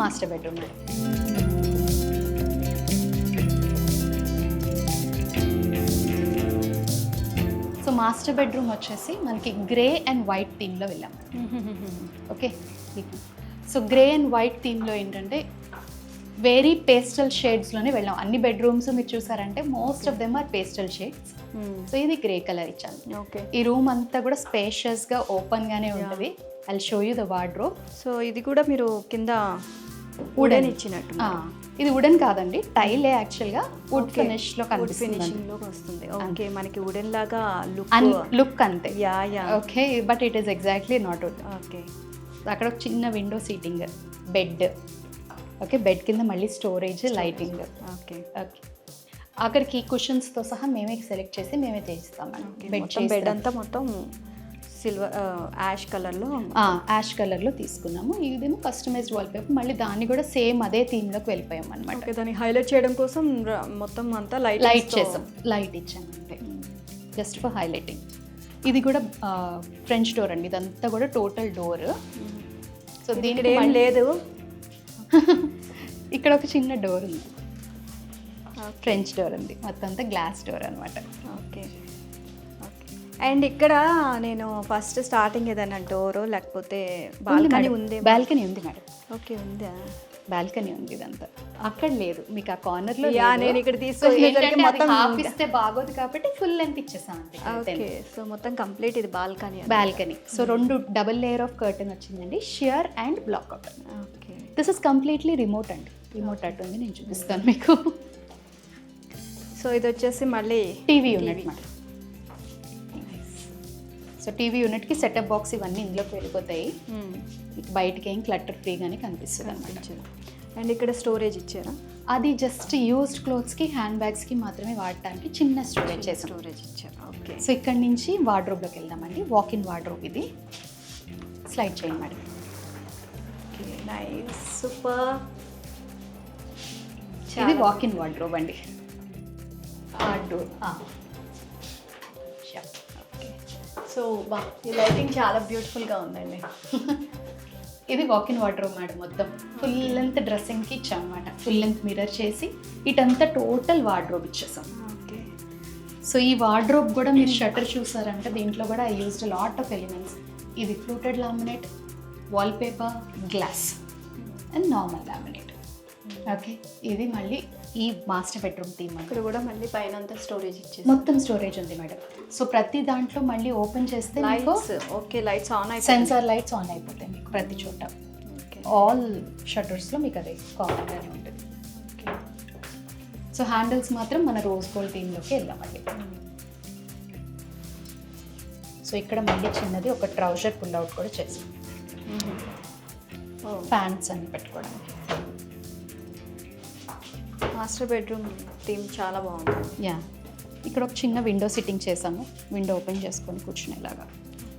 Master bedroom madam. So master bedroom వచ్చేసి మనకి grey and white థీమ్లో వెళ్ళాం. Okay? So grey and white థీమ్లో ఏంటంటే వెరీ పేస్టల్ షేడ్స్లోనే వెళ్ళాం. అన్ని బెడ్రూమ్స్ మీరు చూసారంటే most of them are pastel shades so ఇది గ్రే కలర్ ఇచ్చాను ఓకే ఈ రూమ్ అంతా కూడా స్పేషియస్గా ఓపెన్గానే ఉంటుంది. I show you the wardrobe so ఇది కూడా మీరు కింద వుడెన్. ఇచ్చినట్టు ఇది వుడెన్ కాదండి టైలే యాక్చువల్గా వుడ్. ఫినిష్లో ఫినిషింగ్ వస్తుంది. ఓకే మనకి వుడెన్ లాగా లుక్. లుక్ అంతే. Yeah yeah. Okay but it is exactly not wood. Okay. అక్కడ ఒక చిన్న window seating bed. Okay bed కింద మళ్ళీ స్టోరేజ్ లైటింగ్. ఓకే. ఓకే. అక్కడికి కుషన్స్తో సహా మేమే సెలెక్ట్ చేసి మేమే చేయిస్తాం బెడ్ బెడ్ అంతా మొత్తం సిల్వర్ యాష్ కలర్లో యాష్ కలర్లో తీసుకున్నాము. ఇదేమో కస్టమైజ్డ్ వాల్పేపర్ మళ్ళీ దాన్ని కూడా సేమ్ అదే థీమ్లోకి వెళ్ళిపోయాం అనమాట దాన్ని హైలైట్ చేయడం కోసం మొత్తం అంతా లైట్ లైట్ చేసాం. లైట్ ఇచ్చాం అంతే జస్ట్ ఫర్ హైలైటింగ్ ఇది కూడా ఫ్రెంచ్ డోర్ అండి. ఇదంతా కూడా టోటల్ డోర్ సో దీనికి ఏం లేదు. ఇక్కడ ఒక చిన్న డోర్ ఉంది. ఫ్రెంచ్ డోర్ ఉంది. మొత్తం అంతా గ్లాస్ డోర్ అనమాట ఓకే. అండ్ ఇక్కడ నేను ఫస్ట్ స్టార్టింగ్ ఏదైనా డోరో లేకపోతే బాల్కనీ ఉంది బాల్కనీ ఉంది మేడం. ఓకే ఉందా? బాల్కనీ ఉంది ఇదంతా. అక్కడ లేదు. మీకు ఆ కార్నర్లో. నేను ఇక్కడ మొత్తం ఇస్తే బాగోదు కాబట్టి ఫుల్ లెంత్ ఇచ్చేసాం ఓకే సో మొత్తం కంప్లీట్ ఇది బాల్కనీ బాల్కనీ. సో రెండు డబుల్ లేయర్ ఆఫ్ కర్టన్ వచ్చిందండి. Sheer and black curtain okay. This is completely remote అండి. రిమోట్ అటు ఉంది నేను చూపిస్తాను మీకు. సో ఇది వచ్చేసి మళ్ళీ TV unit madam. So TV యూనిట్కి సెటప్ బాక్స్ ఇవన్నీ ఇందులోకి వెళ్ళిపోతాయి. బయటకి ఏం క్లటర్ ఫ్రీగానే కనిపిస్తుంది అనమాట అండ్ ఇక్కడ స్టోరేజ్ ఇచ్చారా? అది జస్ట్ యూస్డ్ క్లోత్స్కి హ్యాండ్ బ్యాగ్స్కి మాత్రమే వాడటానికి చిన్న స్టోరేజ్ చేసాం. స్టోరేజ్ ఇచ్చారా. ఓకే సో ఇక్కడ నుంచి వార్డ్రోబ్లోకి వెళ్దామండి. వాక్ ఇన్ వార్డ్రోబ్ ఇది. స్లైడ్ చేయండి మేడం. ఓకే నైస్ సూపర్ ఇది వాక్ ఇన్ వార్డ్రోబ్ అండి. ఓకే సో బా ఈ లైటింగ్ చాలా బ్యూటిఫుల్గా ఉందండి. ఇది వాక్ ఇన్ వార్డ్రోబ్ మేడం మొత్తం. ఫుల్ లెంత్ డ్రెస్సింగ్కి ఇచ్చాం అనమాట ఫుల్ లెంత్ మిర్రర్ చేసి ఇటంతా టోటల్ వార్డ్రోబ్ ఇచ్చేసాం. ఓకే. సో ఈ వార్డ్రోబ్ కూడా మీరు షట్టర్ చూసారంటే దీంట్లో కూడా I used lot of elements ఇది fluted laminate wallpaper glass and normal laminate okay ఇది మళ్ళీ ఈ మాస్టర్ బెడ్రూమ్ థీమ్ ఇక్కడ కూడా మళ్ళీ పైన అంతా స్టోరేజ్ ఇచ్చేసి. మొత్తం స్టోరేజ్ ఉంది మేడం. సో ప్రతి దాంట్లో మళ్ళీ ఓపెన్ చేస్తే లైట్స్ ఓకే లైట్స్ ఆన్ అయిపోయి సెన్సార్ లైట్స్ ఆన్ అయిపోతాయి మీకు ప్రతి చోట. ఆల్ షట్టర్స్లో మీకు అదే కామన్గానే ఉంటుంది. ఓకే సో హ్యాండిల్స్ మాత్రం మన రోజ్ గోల్డ్ థీమ్లోకి వెళ్ళామండి. సో ఇక్కడ మళ్ళీ చిన్నది ఒక ట్రౌజర్ పుల్ అవుట్ కూడా చేసాం. ఫ్యాన్స్ అన్ని పెట్టుకోవడానికి. మాస్టర్ బెడ్రూమ్ థీమ్ చాలా బాగుంది. యా ఇక్కడ ఒక చిన్న విండో సిట్టింగ్ చేసాము విండో ఓపెన్ చేసుకొని కూర్చునేలాగా.